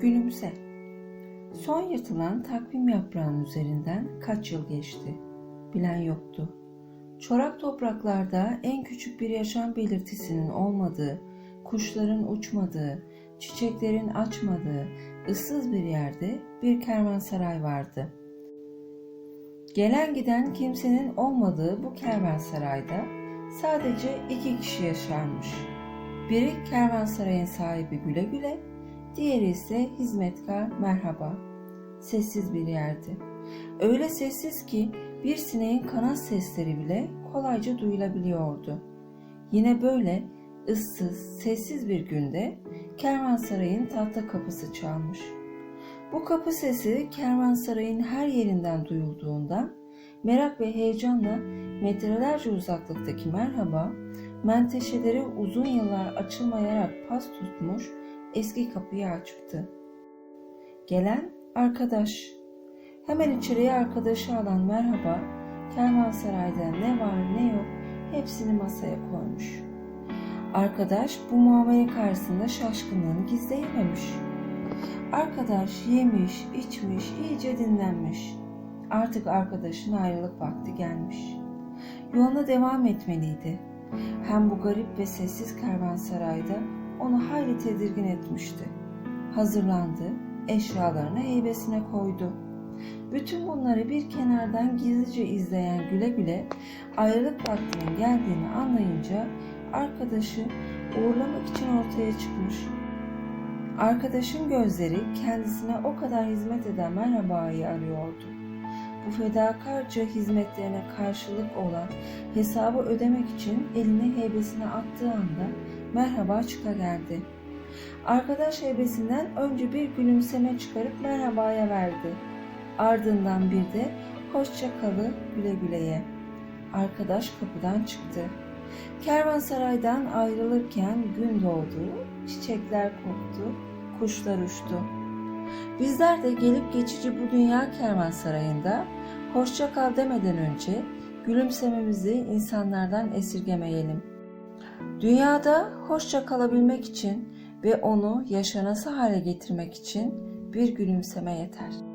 Gülümse. Son yırtılan takvim yaprağının üzerinden kaç yıl geçti? Bilen yoktu. Çorak topraklarda en küçük bir yaşam belirtisinin olmadığı, kuşların uçmadığı, çiçeklerin açmadığı, ıssız bir yerde bir kervansaray vardı. Gelen giden kimsenin olmadığı bu kervansarayda sadece iki kişi yaşarmış. Biri kervansarayın sahibi Güle Güle, diğeri ise hizmetkar Merhaba. Sessiz bir yerdi. Öyle sessiz ki bir sineğin kanat sesleri bile kolayca duyulabiliyordu. Yine böyle ıssız, sessiz bir günde kervansarayın tahta kapısı çalmış. Bu kapı sesi kervansarayın her yerinden duyulduğundan merak ve heyecanla metrelerce uzaklıktaki merhaba menteşeleri uzun yıllar açılmayarak pas tutmuş eski kapıyı açtı. Gelen arkadaş. Hemen içeriye arkadaşı alan merhaba kervansarayda ne var ne yok hepsini masaya koymuş. Arkadaş bu muamele karşısında şaşkınlığını gizleyememiş. Arkadaş yemiş, içmiş, iyice dinlenmiş. Artık arkadaşın ayrılık vakti gelmiş. Yoluna devam etmeliydi. Hem bu garip ve sessiz kervansarayda onu hayli tedirgin etmişti. Hazırlandı, eşyalarını heybesine koydu. Bütün bunları bir kenardan gizlice izleyen güle güle ayrılık vaktinin geldiğini anlayınca arkadaşı uğurlamak için ortaya çıkmış. Arkadaşın gözleri kendisine o kadar hizmet eden merhabayı arıyordu. Bu fedakarca hizmetlerine karşılık olan hesabı ödemek için elini heybesine attığı anda merhaba çıka geldi. Arkadaş heybesinden önce bir gülümseme çıkarıp merhabaya verdi. Ardından bir de hoşça kalı güle güleye. Arkadaş kapıdan çıktı. Kervansaraydan ayrılırken gün doğdu, çiçekler koktu, kuşlar uçtu. Bizler de gelip geçici bu dünya kervansarayında hoşça kal demeden önce gülümsememizi insanlardan esirgemeyelim. Dünyada hoşça kalabilmek için ve onu yaşanası hale getirmek için bir gülümseme yeter.